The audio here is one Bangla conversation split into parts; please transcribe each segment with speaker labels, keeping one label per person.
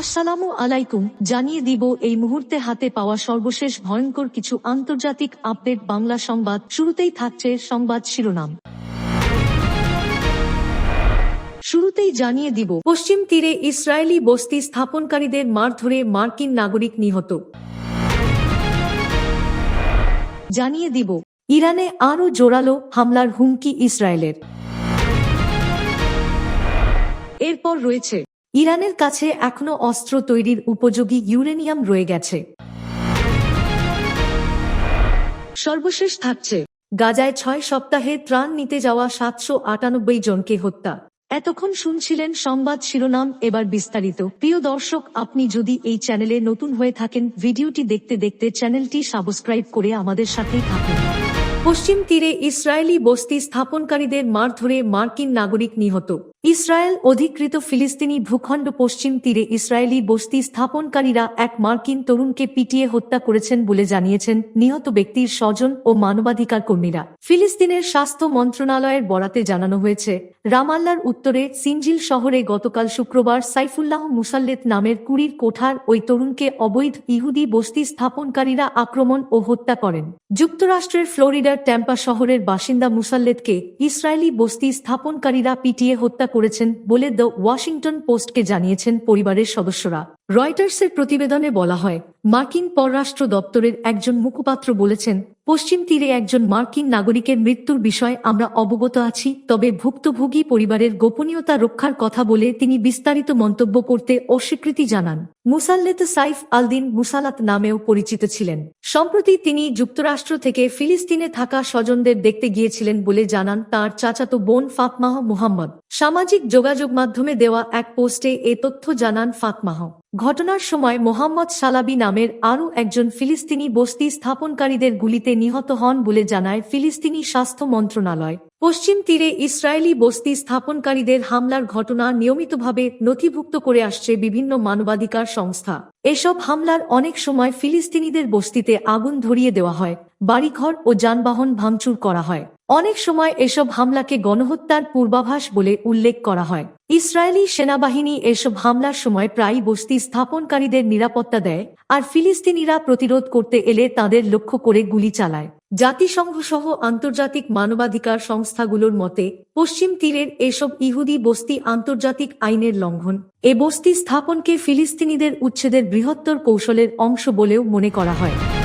Speaker 1: আসসালামু আলাইকুম, জানিয়ে দিব এই মুহূর্তে হাতে পাওয়া সর্বশেষ ভয়ঙ্কর কিছু আন্তর্জাতিক আপডেট বাংলা সংবাদ। শুরুতেই থাকছে সংবাদ শিরোনাম। শুরুতেই জানিয়ে দিব, পশ্চিম তীরে ইসরায়েলি বস্তি স্থাপনকারীদের মারধরে মার্কিন নাগরিক নিহত। জানিয়ে দিব, ইরানে আরও জোরালো হামলার হুমকি ইসরায়েলের। এরপর রয়েছে ইরানের কাছে এখনও অস্ত্র তৈরির উপযোগী ইউরেনিয়াম রয়ে গেছে। সর্বশেষ থাকছে, গাজায় ছয় সপ্তাহে ত্রাণ নিতে যাওয়া সাতশো আটানব্বই জনকে হত্যা। এতক্ষণ শুনছিলেন সংবাদ শিরোনাম, এবার বিস্তারিত। প্রিয় দর্শক, আপনি যদি এই চ্যানেলে নতুন হয়ে থাকেন, ভিডিওটি দেখতে দেখতে চ্যানেলটি সাবস্ক্রাইব করে আমাদের সাথেই থাকুন। পশ্চিম তীরে ইসরায়েলি বস্তি স্থাপনকারীদের মারধরে মার্কিন নাগরিক নিহত। ইসরায়েল অধিকৃত ফিলিস্তিনি ভূখণ্ড পশ্চিম তীরে ইসরায়েলি বস্তি স্থাপনকারীরা এক মার্কিন তরুণকে পিটিয়ে হত্যা করেছেন বলে জানিয়েছেন নিহত ব্যক্তির স্বজন ও মানবাধিকার কর্মীরা ফিলিস্তিনের স্বাস্থ্য মন্ত্রণালয়ের বরাতে জানানো হয়েছে রামাল্লার উত্তরে সিনজিল শহরে গতকাল শুক্রবার সাইফুল্লাহ মুসাল্লেত নামের কুড়ির কোঠার ওই তরুণকে অবৈধ ইহুদি বস্তি স্থাপনকারীরা আক্রমণ ও হত্যা করেন। যুক্তরাষ্ট্রের ফ্লোরিডার ট্যাম্পা শহরের বাসিন্দা মুসাল্লেতকে ইসরায়েলি বস্তি স্থাপনকারীরা পিটিয়ে হত্যা করেছেন বলে দ্য ওয়াশিংটন পোস্টকে জানিয়েছেন পরিবারের সদস্যরা। রয়টার্সের প্রতিবেদনে বলা হয়, মার্কিন পররাষ্ট্র দপ্তরের একজন মুখপাত্র বলেছেন পশ্চিম তীরে একজন মার্কিন নাগরিকের মৃত্যুর বিষয়ে আমরা অবগত আছি, তবে ভুক্তভোগী পরিবারের গোপনীয়তা রক্ষার কথা বলে তিনি বিস্তারিত মন্তব্য করতে অস্বীকৃতি জানান। মুসাল্লেত সাইফ আলদিন মুসালাত নামেও পরিচিত ছিলেন। সম্প্রতি তিনি যুক্তরাষ্ট্র থেকে ফিলিস্তিনে থাকা স্বজনদের দেখতে গিয়েছিলেন বলে জানান তার চাচাতো বোন ফাতমাহ মুহাম্মদ। সামাজিক যোগাযোগ মাধ্যমে দেওয়া এক পোস্টে এ তথ্য জানান ফাতমাহ। ঘটনার সময় মোহাম্মদ সালাবি নামের আরও একজন ফিলিস্তিনি বস্তি স্থাপনকারীদের গুলিতে নিহত হন বলে জানায় ফিলিস্তিনি স্বাস্থ্য মন্ত্রণালয়। পশ্চিম তীরে ইসরায়েলি বস্তি স্থাপনকারীদের হামলার ঘটনা নিয়মিতভাবে নথিভুক্ত করে আসছে বিভিন্ন মানবাধিকার সংস্থা। এসব হামলার অনেক সময় ফিলিস্তিনিদের বস্তিতে আগুন ধরিয়ে দেওয়া হয়। বাড়িঘর ও যানবাহন ভাঙচুর করা হয়। অনেক সময় এসব হামলাকে গণহত্যার পূর্বাভাস বলে উল্লেখ করা হয়। ইসরায়েলি সেনাবাহিনী এসব হামলার সময় প্রায় বস্তি স্থাপনকারীদের নিরাপত্তা দেয় আর ফিলিস্তিনিরা প্রতিরোধ করতে এলে তাদের লক্ষ্য করে গুলি চালায়। জাতিসংঘ সহ আন্তর্জাতিক মানবাধিকার সংস্থাগুলোর মতে, পশ্চিম তীরের এসব ইহুদি বস্তি আন্তর্জাতিক আইনের লঙ্ঘন। এ বস্তি স্থাপনকে ফিলিস্তিনিদের উচ্ছেদের বৃহত্তর কৌশলের অংশ বলেও মনে করা হয়।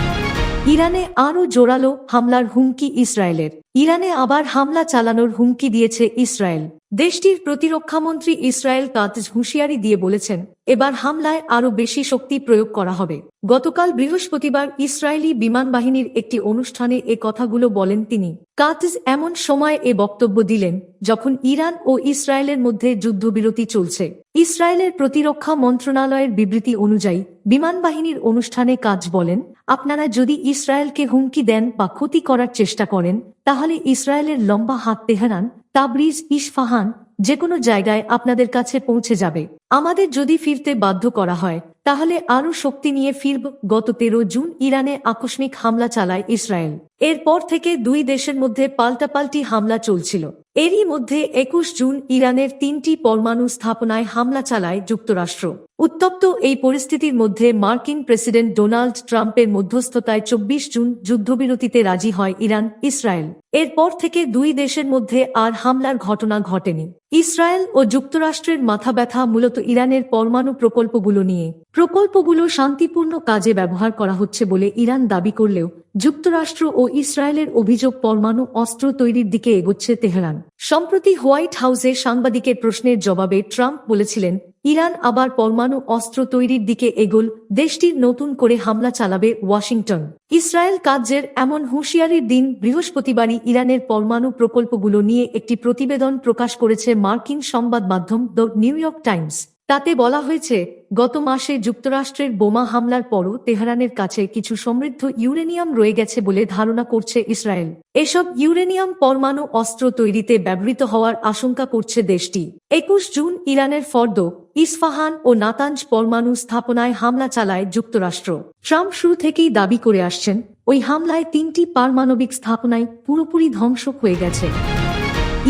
Speaker 1: ইরানে আরও জোরালো হামলার হুমকি ইসরায়েলের। ইরানে আবার হামলা চালানোর হুমকি দিয়েছে ইসরায়েল। দেশটির প্রতিরক্ষামন্ত্রী ইসরায়েল কাজ হুঁশিয়ারি দিয়ে বলেছেন, এবার হামলায় আরও বেশি শক্তি প্রয়োগ করা হবে। গতকাল বৃহস্পতিবার ইসরায়েলি বিমান বাহিনীর একটি অনুষ্ঠানে এ কথাগুলো বলেন তিনি। কাজ এমন সময় এ বক্তব্য দিলেন, যখন ইরান ও ইসরায়েলের মধ্যে যুদ্ধবিরতি চলছে। ইসরায়েলের প্রতিরক্ষা মন্ত্রণালয়ের বিবৃতি অনুযায়ী, বিমান বাহিনীর অনুষ্ঠানে কাজ বলেন, আপনারা যদি ইসরায়েলকে হুমকি দেন বা ক্ষতি করার চেষ্টা করেন, তাহলে ইসরায়েলের লম্বা হাত তেহরান তাবরিজ ইশফাহান যে কোনো জায়গায় আপনাদের কাছে পৌঁছে যাবে। আমাদের যদি ফিরতে বাধ্য করা হয়, তাহলে আরও শক্তি নিয়ে ফিরব। গত তেরো জুন ইরানে আকস্মিক হামলা চালায় ইসরায়েল। এরপর থেকে দুই দেশের মধ্যে পাল্টাপাল্টি হামলা চলছিল। এরই মধ্যে একুশ জুন ইরানের তিনটি পরমাণু স্থাপনায় হামলা চালায় যুক্তরাষ্ট্র। উত্তপ্ত এই পরিস্থিতির মধ্যে মার্কিন প্রেসিডেন্ট ডোনাল্ড ট্রাম্পের মধ্যস্থতায় চব্বিশ জুন যুদ্ধবিরতিতে রাজি হয় ইরান, ইসরায়েল। এরপর থেকে দুই দেশের মধ্যে আর হামলার ঘটনা ঘটেনি। ইসরায়েল ও যুক্তরাষ্ট্রের মাথা ব্যথা মূলত ইরানের পরমাণু প্রকল্পগুলো নিয়ে। প্রকল্পগুলো শান্তিপূর্ণ কাজে ব্যবহার করা হচ্ছে বলে ইরান দাবি করলেও যুক্তরাষ্ট্র ও ইসরায়েলের অভিযোগ পরমাণু অস্ত্র তৈরির দিকে এগোচ্ছে তেহরান। সম্প্রতি হোয়াইট হাউসে সাংবাদিকের প্রশ্নের জবাবে ট্রাম্প বলেছিলেন ইরান আবার পরমাণু অস্ত্র তৈরির দিকে এগোল, দেশটির নতুন করে হামলা চালাবে ওয়াশিংটন। ইসরায়েল কাজের এমন হুঁশিয়ারির দিন বৃহস্পতিবারই ইরানের পরমাণু প্রকল্পগুলো নিয়ে একটি প্রতিবেদন প্রকাশ করেছে মার্কিন সংবাদ মাধ্যম দ্য নিউ ইয়র্ক টাইমস। তাতে বলা হয়েছে, গত মাসে যুক্তরাষ্ট্রের বোমা হামলার পরও তেহরানের কাছে কিছু সমৃদ্ধ ইউরেনিয়াম রয়ে গেছে বলে ধারণা করছে ইসরায়েল। এসব ইউরেনিয়াম পরমাণু অস্ত্র তৈরিতে ব্যবহৃত হওয়ার আশঙ্কা করছে দেশটি। একুশ জুন ইরানের ফর্দ, ইস্ফাহান ও নাতাঞ্জ পরমাণু স্থাপনায় হামলা চালায় যুক্তরাষ্ট্র। ট্রাম্প শুরু থেকেই দাবি করে আসছেন, ওই হামলায় তিনটি পারমাণবিক স্থাপনায় পুরোপুরি ধ্বংস হয়ে গেছে।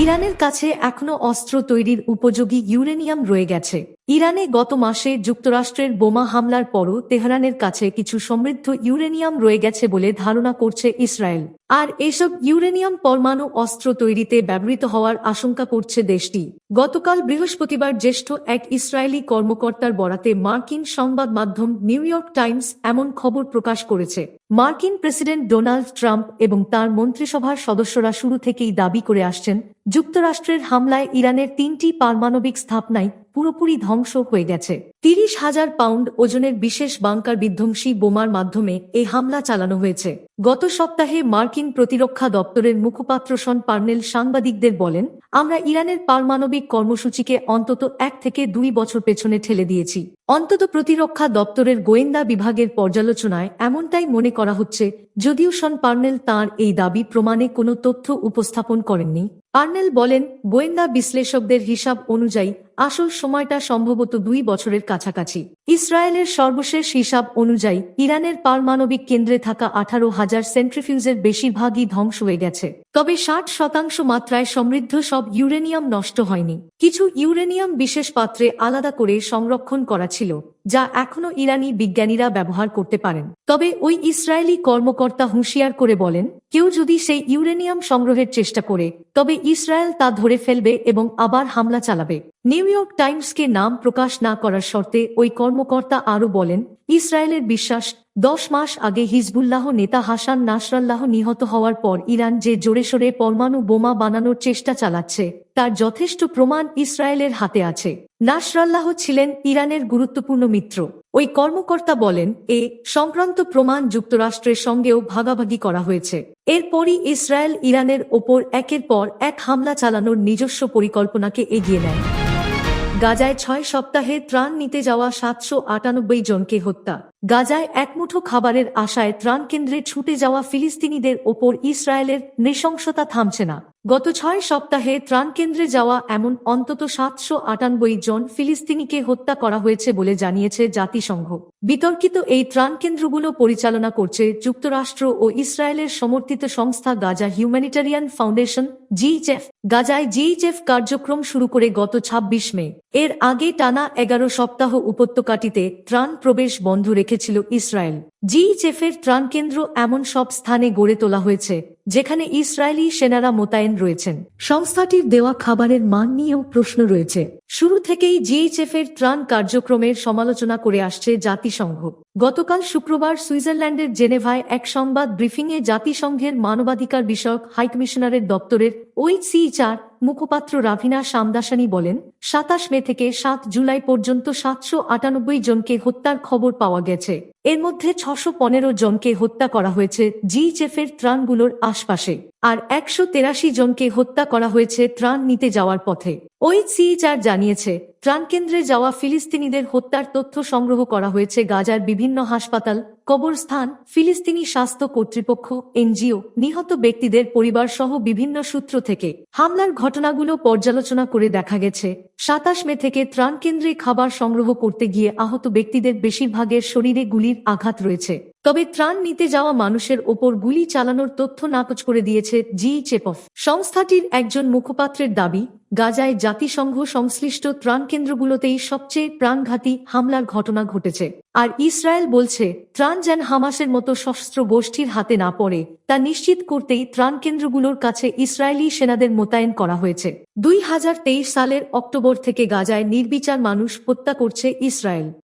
Speaker 1: ইরানের কাছে এখনও অস্ত্র তৈরির উপযোগী ইউরেনিয়াম রয়ে গেছে। ইরানে গত মাসে যুক্তরাষ্ট্রের বোমা হামলার পরও তেহরানের কাছে কিছু সমৃদ্ধ ইউরেনিয়াম রয়ে গেছে বলে ধারণা করছে ইসরায়েল। আর এসব ইউরেনিয়াম পরমাণু অস্ত্র তৈরিতে ব্যবহৃত হওয়ার আশঙ্কা করছে দেশটি। গতকাল বৃহস্পতিবার জ্যেষ্ঠ এক ইসরায়েলি কর্মকর্তার বরাতে মার্কিন সংবাদ মাধ্যম নিউ ইয়র্ক টাইমস এমন খবর প্রকাশ করেছে। মার্কিন প্রেসিডেন্ট ডোনাল্ড ট্রাম্প এবং তার মন্ত্রিসভার সদস্যরা শুরু থেকেই দাবি করে আসছেন, যুক্তরাষ্ট্রের হামলায় ইরানের তিনটি পারমাণবিক স্থাপনায় পুরোপুরি ধ্বংস হয়ে গেছে। তিরিশ হাজার পাউন্ড ওজনের বিশেষ বাংকার বিধ্বংসী বোমার মাধ্যমে এই হামলা চালানো হয়েছে। গত সপ্তাহে মার্কিন প্রতিরক্ষা দপ্তরের মুখপাত্র শন পার্নেল সাংবাদিকদের বলেন, আমরা ইরানের পারমাণবিক কর্মসূচিকে অন্তত এক থেকে দুই বছর পেছনে ঠেলে দিয়েছি। অন্তত প্রতিরক্ষা দপ্তরের গোয়েন্দা বিভাগের পর্যালোচনায় এমনটাই মনে করা হচ্ছে, যদিও শন পার্নেল তাঁর এই দাবি প্রমাণে কোনো তথ্য উপস্থাপন করেননি। পার্নেল বলেন, গোয়েন্দা বিশ্লেষকদের হিসাব অনুযায়ী আসল সময়টা সম্ভবত দুই বছরের কাছাকাছি। ইসরায়েলের সর্বশেষ হিসাব অনুযায়ী ইরানের পারমাণবিক কেন্দ্রে থাকা আঠারো হাজার সেন্ট্রিফিউজের বেশিরভাগই ধ্বংস হয়ে গেছে। তবে ষাট শতাংশ মাত্রায় সমৃদ্ধ সব ইউরেনিয়াম নষ্ট হয়নি। কিছু ইউরেনিয়াম বিশেষ পাত্রে আলাদা করে সংরক্ষণ করা ছিল। যা এখনও ইরানি বিজ্ঞানীরা ব্যবহার করতে পারেন। তবে ওই ইসরায়েলি কর্মকর্তা হুঁশিয়ার করে বলেন, কেউ যদি সেই ইউরেনিয়াম সংগ্রহের চেষ্টা করে, তবে ইসরায়েল তা ধরে ফেলবে এবং আবার হামলা চালাবে। নিউ ইয়র্ক টাইমসকে নাম প্রকাশ না করার শর্তে ওই কর্মকর্তা আরও বলেন, ইসরায়েলের বিশ্বাস দশ মাস আগে হিজবুল্লাহ নেতা হাসান নাসরাল্লাহ নিহত হওয়ার পর ইরান যে জোরে সোরে পরমাণু বোমা বানানোর চেষ্টা চালাচ্ছে, তার যথেষ্ট প্রমাণ ইসরায়েলের হাতে আছে। নাসরাল্লাহ ছিলেন ইরানের গুরুত্বপূর্ণ মিত্র। ওই কর্মকর্তা বলেন, এ সংক্রান্ত প্রমাণ যুক্তরাষ্ট্রের সঙ্গেও ভাগাভাগি করা হয়েছে। এরপরই ইসরায়েল ইরানের ওপর একের পর এক হামলা চালানোর নিজস্ব পরিকল্পনাকে এগিয়ে নেয়। গাজায় ছয় সপ্তাহে ত্রাণ নিতে যাওয়া সাতশো আটানব্বই জনকে হত্যা। গাজায় একমুঠো খাবারের আশায় ত্রাণ কেন্দ্রে ছুটে যাওয়া ফিলিস্তিনিদের ওপর ইসরায়েলের নৃশংসতা থামছে না। গত ছয় সপ্তাহে ত্রাণ কেন্দ্রে যাওয়া এমন অন্তত সাতশো আটানব্বই জন ফিলিস্তিনিকে হত্যা করা হয়েছে বলে জানিয়েছে জাতিসংঘ। বিতর্কিত এই ত্রাণ কেন্দ্রগুলো পরিচালনা করছে যুক্তরাষ্ট্র ও ইসরায়েলের সমর্থিত সংস্থা গাজা হিউম্যানিটারিয়ান ফাউন্ডেশন, জিইচএফ। গাজায় জিইচএফ কার্যক্রম শুরু করে গত ২৬ মে। এর আগে টানা এগারো সপ্তাহ উপত্যকাটিতে ত্রাণ প্রবেশ বন্ধ রেখেছিল ইসরায়েল জিইচএফের ত্রাণ কেন্দ্র এমন সব স্থানে গড়ে তোলা হয়েছে, যেখানে ইসরায়েলি সেনারা মোতায়েন রয়েছেন। সংস্থাটির দেওয়া খাবারের মান নিয়েও প্রশ্ন রয়েছে। শুরু থেকেই জিএইচএফ এর ত্রাণ কার্যক্রমের সমালোচনা করে আসছে জাতিসংঘ। গতকাল শুক্রবার সুইজারল্যান্ডের জেনেভায় এক সংবাদ ব্রিফিংয়ে জাতিসংঘের মানবাধিকার বিষয়ক হাইকমিশনারের দপ্তরের ওইসি চার মুখপাত্র রাভিনা সামদাসানি বলেন, সাতাশ মে থেকে সাত জুলাই পর্যন্ত সাতশো আটানব্বই জনকে হত্যার খবর পাওয়া গেছে। এর মধ্যে ছশো পনেরো জনকে হত্যা করা হয়েছে জিইচএফের ত্রাণগুলোর আশপাশে, আর একশো তেরাশি জনকে হত্যা করা হয়েছে ত্রাণ নিতে যাওয়ার পথে। ওই সিইচার জানিয়েছে ত্রাণ কেন্দ্রে যাওয়া ফিলিস্তিনিদের হত্যার তথ্য সংগ্রহ করা হয়েছে গাজার বিভিন্ন হাসপাতাল কবরস্থান ফিলিস্তিনি স্বাস্থ্য কর্তৃপক্ষ, এনজিও, নিহত ব্যক্তিদের পরিবার সহ বিভিন্ন সূত্র থেকে হামলার ঘটনাগুলো পর্যালোচনা করে দেখা গেছে। সাতাশ মে থেকে ত্রাণ কেন্দ্রে খাবার সংগ্রহ করতে গিয়ে আহত ব্যক্তিদের বেশিরভাগের শরীরে গুলির আঘাত রয়েছে। তবে ত্রাণ নিতে যাওয়া মানুষের ওপর গুলি চালানোর তথ্য নাকচ করে দিয়েছে জি চেপফ। সংস্থাটির একজন মুখপাত্রের দাবি, গাজায় জাতিসংঘ সংশ্লিষ্ট ত্রাণ কেন্দ্রগুলোতেই সবচেয়ে প্রাণঘাতী হামলার ঘটনা ঘটেছে। আর ইসরায়েল বলছে ত্রাণ যেন হামাসের মতো সশস্ত্র গোষ্ঠীর হাতে না পড়ে, তা নিশ্চিত করতেই ত্রাণ কেন্দ্রগুলোর কাছে ইসরায়েলি সেনাদের মোতায়েন করা হয়েছে। দুই হাজার তেইশ সালের অক্টোবর থেকে গাজায় নির্বিচার মানুষ হত্যা করছে ইসরায়েল।